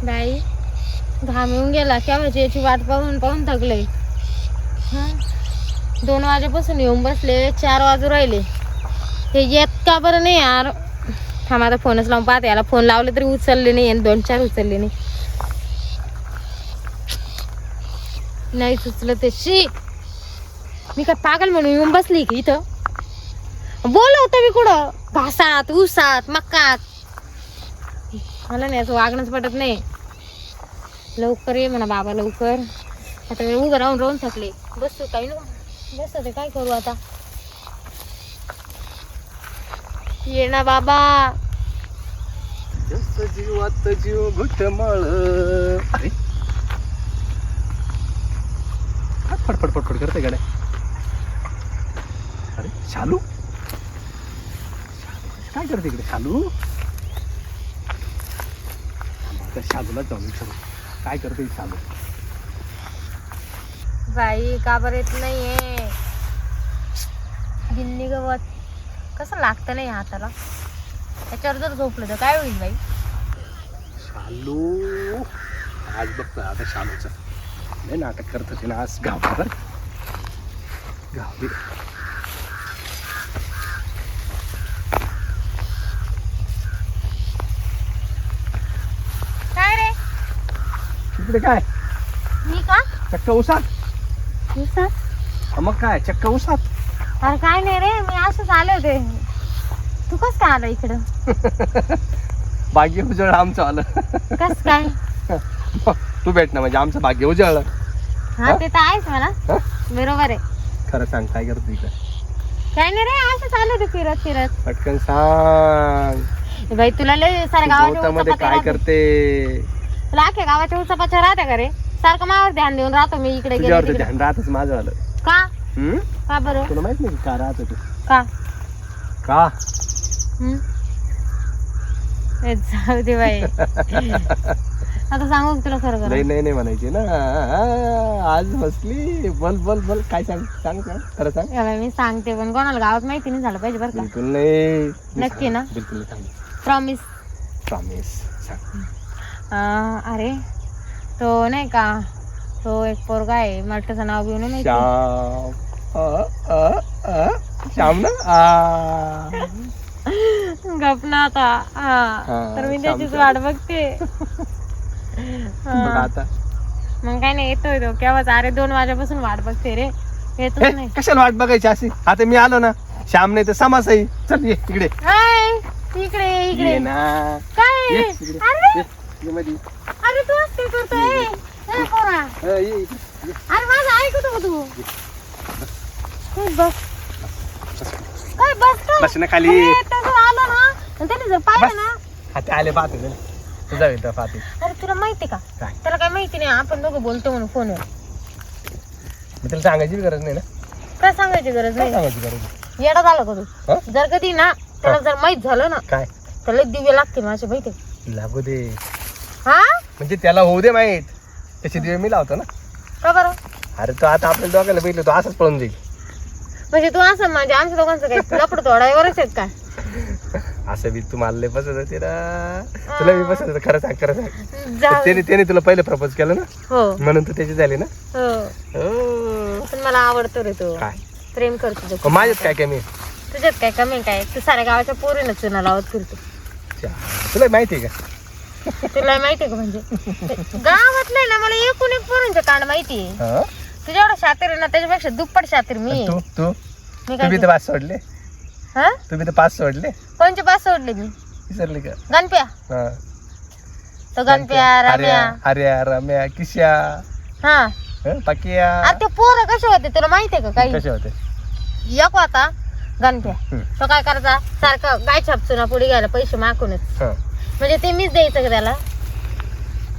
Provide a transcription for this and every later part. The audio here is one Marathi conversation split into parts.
बाई घाम येऊन गेला केव्हाची म्हणजे याची वाट पाहून पाहून थकले. हां? दोन वाजेपासून येऊन बसले चार वाजू राहिले. हे येत का बरं नाही यार? हा माझा फोनच लावून पाहते. याला फोन लावले तरी उचलले नाही आणि दोन चार उचलले नाही. नाही सुचलं ते शी! मी काय पागल म्हणून येऊन बसली की इथं? बोलवतं मी कुठं? घासात उसात मकात. मला नाही असं वागणंच पटत नाही. लवकर ये म्हणा बाबा लवकर. आता मी उभं राहून राहून थकले. बसतो काही ना बस ते काय करू आता? ये ना बाबा. जस जीवात जीव घुटमळ. अरे. फटफट फटफट करते गाड्या. अरे शालू. काय करते इकडे? शालू? आता शालूला जाऊन विचारू काय करते शालू बाई का बरं येत नाहीये? गिन्नी गवत. कसं लागतं नाही हाताला? त्याच्यावर जर झोपलं तर काय होईल बाई? शालू. आज बघतो आता शालूचं. नाही नाटक करत होते ना आज गाव बरं गाव काय रे तिकडे काय? मी का? चक्क उसात. दिवसात मग काय? चक्क उसात. अरे काय नाही रे मी असंच आले होते. तू कस काय आला इकडं? भाग्य उजळ आमचं आलं. कस काय? तू भेट ना म्हणजे आमचं भाग्य उजळलं. हा ते तर आहेच हा? बरोबर आहे. खरं सांग काय करतो इकडे? काय नाही रे असंच आले होते फिरत फिरत. पटकन सांग. बाई तुला लय साऱ्या गवतामध्ये उचापात्या काय. करते? तुला अख्ख्या गावाच्या उचापाच्या राहत्या का रे? सारखं मावर ध्यान देऊन राहतो मी इकडे गेले तुझ्यावर तिकडे. ध्यान राहतच माझं आलं का? हम्म? का बरं? तुला माहीत नाही का राहत तू? का? का? हम्म? ए, जाऊ दे बाई. आता सांगू का तुला खरं नाही खरं? नाही नाही म्हणायची ना. आज बसली बल बल बल. काय सांग सांग सांग खरं सांग. मी सांगते पण कोणाला गावात माहिती नाही झालं पाहिजे बरं का. बिलकुल नाही. नक्की ना? बिलकुल नाही. सांग प्रॉमिस प्रॉमिस सांग. अरे तो नाही का तो एक पोरगा आहे मला त्याचं नाव घेऊन नाही श्याम अ, अ, अ, श्याम ना? आ. गप ना आता. हा हा, तर मी त्याचीच. वाट बघते. बघ हा. आता. मग काय नाही येतोय तो. केव्हाच? अरे दोन वाजेपासून वाट बघते रे. येतच हे, नाही. कशाला वाट बघायची अशी? आता मी आलो ना. श्याम नाही तर समासही चल ये इकडे. हाय, इकडे ये, इकडे ना. काय? ये आहे? इकडे. अरे! ये, ये. अरे तू असं काय करतोय ए, पोरा. अ, ये इकडे, ये. अरे माझं ऐकतो का तू ए, बस काय बस काय? बस ना खाली अरे, आलं ना आणि त्याने जर पाहिलं ना आता आले पाहते. तुझा येतं पाहते अरे तुला माहिती का काय? त्याला काय माहिती नाही आपण दोघं बोलतो म्हणून फोनवर मी तुला सांगायची बी गरज नाही ना काय सांगायची गरज काय नाही सांगायची गरज नाही? येडा झाला का हा? तू जर कधी ना त्याला जर माहीत झालं ना काय त्याला दिवे लागते माझे माहिती लागू दे हा? म्हणजे त्याला होऊ दे माहीत. त्याची दिवे मी लावतो ना. का बरं? अरे तो आता आपल्या दोघांना बघितलं तो असंच पळून जाईल. म्हणजे तू असं म्हणजे आमच्या दोघांचं काही लपड तोडायवरच आहेत काय असं बी तू मला लय पसंत होती ना. तुला मी पसंत होतं खरं सांग खरं सांग. जाऊ त्याने त्याने तुला पहिले प्रपोज केलं ना? हो. म्हणून तू त्याची झाली ना? हो. हो. पण मला आवडतो रे तो. काय? प्रेम करतो तो. मग माझ्यात काय कमी आहे? तुझ्यात काय कमी काय? तू साऱ्या गावाच्या पोरीनं चुना लावत फिरतो. च्या, तुला माहिती आहे का? तुला माहितीये का म्हणजे? गावातलं आहे ना मला एकूण एक पोरींचं कांड माहिती आहे. हा? तुझ्या एवढा शातीर आहे ना त्याच्यापेक्षा दुप्पट शातीर मी. आहे. तू तू? मी तू काय बी तर पाच सोडले? हा? तू बी तर पाच सोडले? कोणचे पास सोडले मी? विसरली का? गणप्या. हा. तो गणप्या रम्या. हर्या रम्या किशा हा. हं, पकिया. अरे ते पोरं कसे होते? तुला माहितीये का काही? कसे होते? एक होता गणप्या. तो काय करायचा? सारखं गाय छापचून पुढे घ्यायला पैसे मागूनच. हा. म्हणजे ते मीच द्यायचं का त्याला?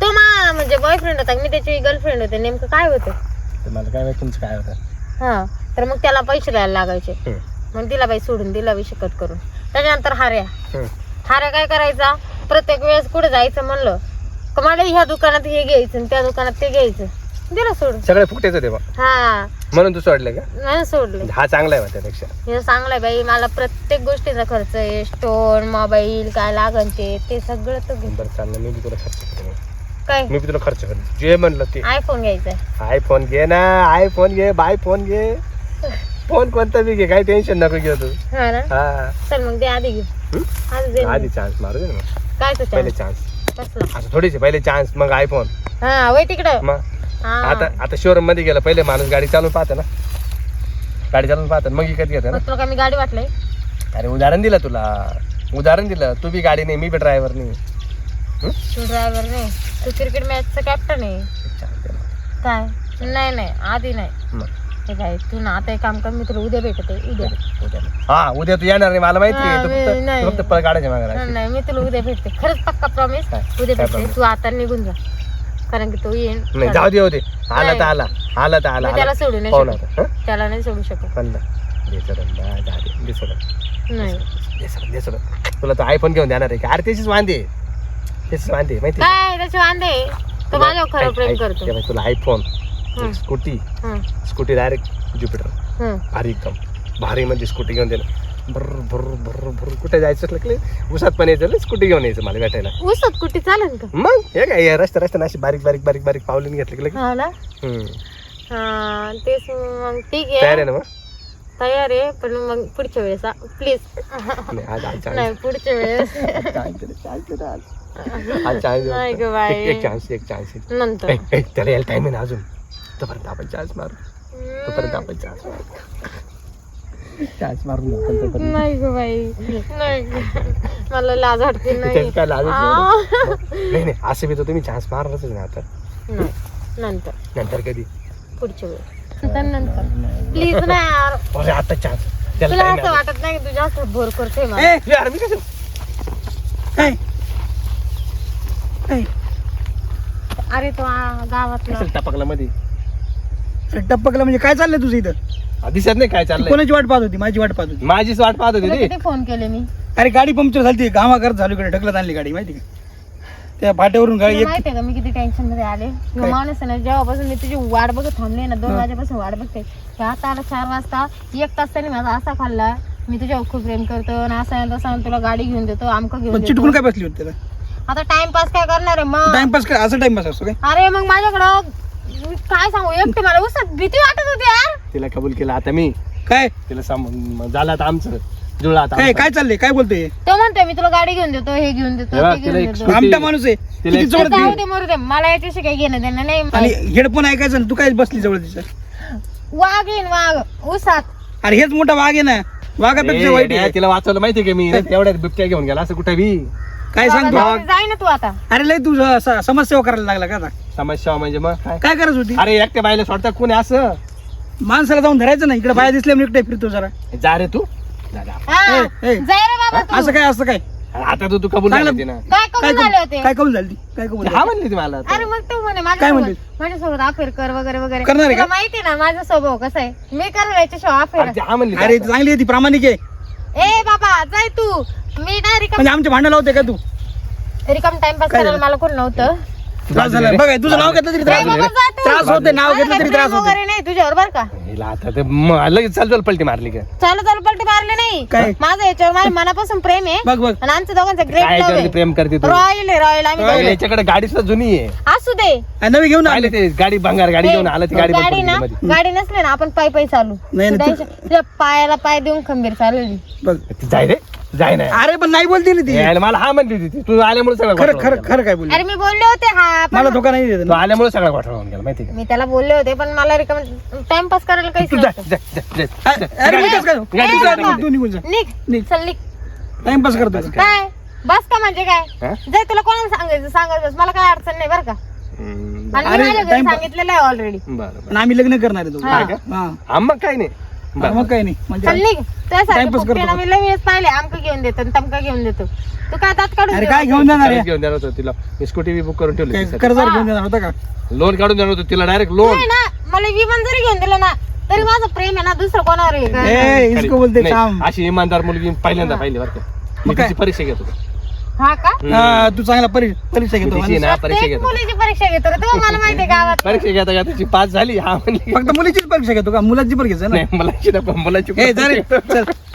तो मा म्हणजे बॉयफ्रेंड होता मी त्याची गर्लफ्रेंड होते नेमकं काय होतं? तर मला काय माहिती तुमचं काय होतं. हा तर मग त्याला पैसे द्यायला लागायचे. मग दिला बाई सोडून दिला विषय कट करून. त्याच्यानंतर हार्या. हार्या काय करायचा? प्रत्येक वेळेस कुठे जायचं म्हणलं? का मला ह्या दुकानात हे घ्यायचं आणि त्या दुकानात ते घ्यायचं? दिलं सोडून. सगळे होते बा. हा. म्हणून तू सोडले का? नाही सोडले हा चांगला आहे त्यापेक्षा. हे चांगलंय बाई. मला प्रत्येक गोष्टीचा खर्च आहे. स्टोन मोबाईल काय लागन ते ते सगळं तो घेतो बरं चाललं. मी बी तुला खर्च करतो काय? मी बी तुला खर्च करेन जे म्हणलं ते. आयफोन घ्यायचा आयफोन घे ना. आयफोन घे. बाय फोन घे. फोन कोणता बी घे. काही टेन्शन नको घेऊ तू. हा ना? हा. चल मग दे आधी हं? आधी दे आधी चान्स मारू दे ना मग. काय पहिले? चान्स कसला? असं थोडीशी पहिले चान्स मग आयफोन हा वय तिकडं. मग. आता आता शोरूममध्ये गेलं पहिले माणूस गाडी चालून पाहतं ना. गाडी चालून पाहतं मग विकत घेतं ना. मग तुला काय मी गाडी वाटलंय. अरे उदाहरण दिलं तुला. उदाहरण दिलं. तू बी गाडी नाही मी बी ड्रायव्हर नाही. तू ड्रायव्हर नाही. तू क्रिकेट मॅचचा कॅप्टन आहे. काय? नाही नाही. आधी नाही. मग. हे काय तू ना आता एक काम कर मी तुला उद्या भेटते. उद्या. उद्या. हा उद्या तू येणार नाही मला माहिती आहे. हा, तू मी- फक्त नाही. तू फक्त पळ गाड्याच्या मागे नाही, राहशील. नाही मी तुला उद्या भेटते. खरंच पक्का प्रॉमिस काय? उद्या काय भेटते. promise? तू आता निघून जा. कारण की तो येईन. नाही जाऊ दे होते आला. तर आला. आला तर आला. मी त्याला. सोडू नाही शकत. हं? त्याला नाही सोडू शकत. पण ना. दे सोडून, जा- जा दे, दे सोडून. नाही. दे सोडून, दे सोडून. तुला तो आयफोन घेऊन देणार आहे का? अरे त्याचीच वांदे. त्याचीच वांदे माहिती आहे? काय? त्याचे वांदे? तो माझ्यावर खरं ऐक- प्रेम ऐक, करतो. ते बघ, तुला आयफोन हं. स्कूटी हं, स्कूटी डायरेक्ट ज्युपिटर हं. भारी एकदम. भारी म्हणजे स्कूटी घेऊन दिलं भर भर भर भर. कुठे जायचं असलं की उसात पण यायचं स्कूटी घेऊन यायचं मला भेटायला? उसत कुठे चालेल का? मग? हे काय या रस्त्या रस्त्याने अशी बारीक बारीक बारीक बारीक पावलीने घेतलं की लगेच? हा ना? हम्म. हा तेच मग ठीक तयार आहे आहे ना मग? तयार आहे पण मग पुढच्या वेळेस प्लीज नाही, आज आज नाही chance. पुढच्या वेळेस. Chance दे, chance दे ना आज. आज chance दे नाही फक्त. ग बाई. एक- एक चान्स एक चान्स नंतर त्याला यायला टाइम आहे ना अजून. तोपर्यंत आपण चान्स मारू. तोपर्यंत आपण चान्स मारू. चान्स मारू ना आपण तोपर्यंत नाही ग बाई. नाही ग. मला लाज वाटते नाही. काय लाजच नाही आ. नाही नाही. असं बी तर तुम्ही चान्स मारणारच ना आता. नाही. नंतर. नंतर कधी? पुढच्या वेळेस नंतर नंतर. प्लीज ना यार. अरे आता चान्स त्याला तुला time असं आहे वाटत नाही की तू जास्त भोर करतोय मला? ए अजून. यार मी कसं अरे तो आ- गावातला. कसं टपकला मध्ये? अरे टप्पकला म्हणजे काय चाललंय तुझं इथं? दिसत नाही काय चाललंय. कोणाची वाट पाहत होती? माझी वाट पाहत होती. माझीच वाट पाहत होती तुला ती. किती फोन केले मी? अरे गाडी पंक्चर झाली गावा करत झाली इकडे ढकलत आणली गाडी माहिती का? त्या फाट्यावरून गाडी एक माहितीये का मी किती टेन्शनमध्ये आले? ह्यो? माणूस आहे ना जेव्हापासून मी तुझी वाट बघत थांबले ना दोन. वाजेपासून वाट बघते. की आता आला चार वाजता. एक तास त्याने माझा असा खाल्ला. मी तुझ्यावर खूप प्रेम करतो आणि असं आहे तसं आहे, तुला गाडी घेऊन देतो आमक घेऊन पण चिटकून देतो काय बसली होती त्याला? आता टाइमपास काय करणार आहे मग? टाइमपास काय? असं टाइमपास असतो काय? अरे मग माझ्याकडं काय सांगू एकटे मला उसत भीती वाटत होती यार. तिला कबूल केलं आता मी. काय? तिला मग झालं आता आमचं. जुळलं आता काय आमचं. काय चाललंय? काय बोलतोय? तो म्हणतोय मी तुला गाडी घेऊन देतो हे घेऊन देतो हे बघ, ते तिला घेऊन एक देतो. स्कूटी- आमटा माणूस आहे. तिला किती एक- जोरात जाऊ घेऊन- दे मरू दे. मला याच्याशी काही घेणं देणं आणि नाही हेडफोन ऐकायचं ना तू काय बसली जवळ तिच्या? वाघ येईन वाघ. उसात. अरे हेच मोठा वाघ आहे ना. वाघापेक्षा ए, वाईट येड्या, आहे तिला वाचवलं माहितीये का मी? तेवढ्यात बिबट्या घेऊन गेला असं कुठे बी. काय सांगतो जाई ना तू आता. अरे लय तू स- समाजसेवा करायला लागला का आता? समस्या म्हणजे मग काय? काय करत होती? अरे एकट्या बाईला सोडता कोणी असं? माणसाला जाऊन धरायचं ना इकडे बाया दिसल्या म्हणून एकटे फिरतो जरा. जा रे तू. जा, जा. हा, ए, ए. जाय रे बाबा तू. असं काय असं काय? आता तू तू कबूल चांगलं- झाली ना काय काय करून झाले होते? कबूल- काय कबूल झाली ती? काय कबूल हा म्हणली ती मला अरे मग तू म्हणे काय माझ्यासोबत म्हणली? माझ्यासोबत अफेअर कर वगैरे वगैरे. करणार आहे तुला का? माहिती ना माझा स्वभाव कसा आहे? मी करणार याच्याशिवाय अफेअर अरे, हा म्हणली ती अरे आता. चांगली आहे ती प्रामाणिक आहे. ए बाबा जाय तू. मी ना रिकम म्हणजे आमचे भांडण लावते का तू? रिकम टाइमपास काय करायला झालं? मला कोण नव्हतं. त्रास झाला. बघ हे, तुझं नाव घेतलं तरी त्रास ए बाबा, होते जा तू. त्रास होते नाव माझं घेतलं तरी प्रेम त्रास होते वगैरे नाही तुझ्यावर बरं का? हिला आता ते म- लगेच चाल चाल पलटी मारली का? चालू चालू पलटी मारले नाही. काय? माझं याच्यावर माझ्या मनापासून प्रेम आहे. बघ बघ. आणि आमचं दोघांचं काय ग्रेट याच्यावरती प्रेम करते तू? रॉयल आहे रॉयल आम्ही अरे, दोघं. याच्याकडे गाडी सुद्धा जुनी आहे. असू दे. हा, नवी घेऊन आले. ते गाडी भंगार गाडी घेऊन आला ती गाडी बंद गाडी पडली ना मध्ये. गाडी नसली ना आपण पायी पायी चालू. नाही, तुझ्या पायाला पाय देऊन खंबीर चालवली बघ. ती जाय रे. जाय नाही अरे पण नाही बोलते ना ती यायला मला हा म्हणली होती ती. तू आल्यामुळे सगळं खरं खरं. खरं काय बोलली अरे मी बोलले होते हा पण मला धोका नाही देत तू ना आल्यामुळे सगळा घोटाळा होऊन गेला माहिती का मी त्याला बोलले होते पण मला रिकमेंड टाइमपास करायला काहीच तू जा, नव्हतं जा, जा, जा, अरे जा. अरे मी गाडी- कसं काय गाडी ए, तुला बाबा. टाकून तू निघून जा निघ निघ. चल निघ टाइमपास करतो बस तू. काय बस का म्हणजे काय हा? जर तुला कोणाला सांगायचं सांगत बस मला काय अडचण नाही बरं का दे. हम्म, आणि मी अरे, माझ्या घरी time- सांगितलेलं आहे ऑलरेडी बरं बरं आणि आम्ही लग्न करणार आहे. हा. काय का? हा मग काही नाही हा, मग काही नाही. चल म्हणजे निघ. त्यासाठी Timepass करतो फुकटेनं मी लई वेळेस पाहिले. आमक घेऊन देतो आणि तमका घेऊन देतो. तू काय दात काढून अरे? काय घेऊन जाणार आहे? घेऊन देणार होतो तिला. मी स्कूटी बी बुक करून ठेवली काय. कर्जावर घेऊन देणार होता का? लोन काढून देणार होतो तिला डायरेक्ट तू लोन ना. मला विमान जरी घेऊन दिलं ना तरी माझं प्रेम आहे ना दुसरं कोणावर आहे? का? ए इसको बोलते काम अशी इमानदार मुलगी पहिल्यांदा पाहिली बरं का. मी मग काय? तिची परीक्षा घेत. होतो हा का? हा, तू चांगला परी- परीक्षा घेतो ना परीक्षा प्रत्येक घेत. होतो मुलीची परीक्षा घेतो रे तू मला माहितीये गावात. परीक्षा घेता घेता तिची पास झाली हा म्हणली. फक्त मुलीचीच परीक्षा घेतो का? मुलाची पण घ्यायचं ना? नाही मुलाची नको मुलाची ए जा रे चल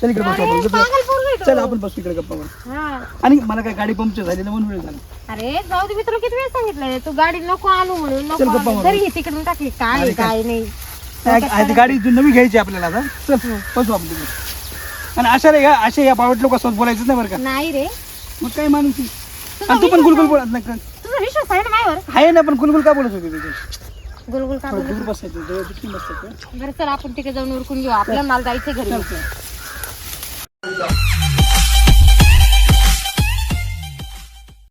चल इकडे बस आपण. पागल पोरगी आहे चल तो. आपण बसू इकडे गप्पा मारू. हा. आणि मला काय गाडी पंक्चर झाली ना म्हणून वेळ झाला. अरे जाऊ दे मी तुला किती वेळ सांगितलंय? तू गाडी नको आणू म्हणून चल नको गप्पा आणू. मारू. तिकडून टाकली. काय काय? काय? नाही. गाडी जी नवी घ्यायची आपल्याला आता. चल बसू आपण तिकडे आणि अशा रे अशा या बावट लोकांसोबत बोलायचं नाही बरं का? नाही रे. मग काय माणूस आहे? आणि तू पण गुलगुल बोलत नाही का? तुझा विश्वास आहे ना माझ्यावर आहे ना पण गुलगुल का बोलत होती तुझी? गुलगुल का थोडं दूर बसायचं जवळ किती बसायचं. बरं चल आपण तिकडे जाऊन उरकून घेऊ. आपल्या माल जायचं घरी. चालतंय.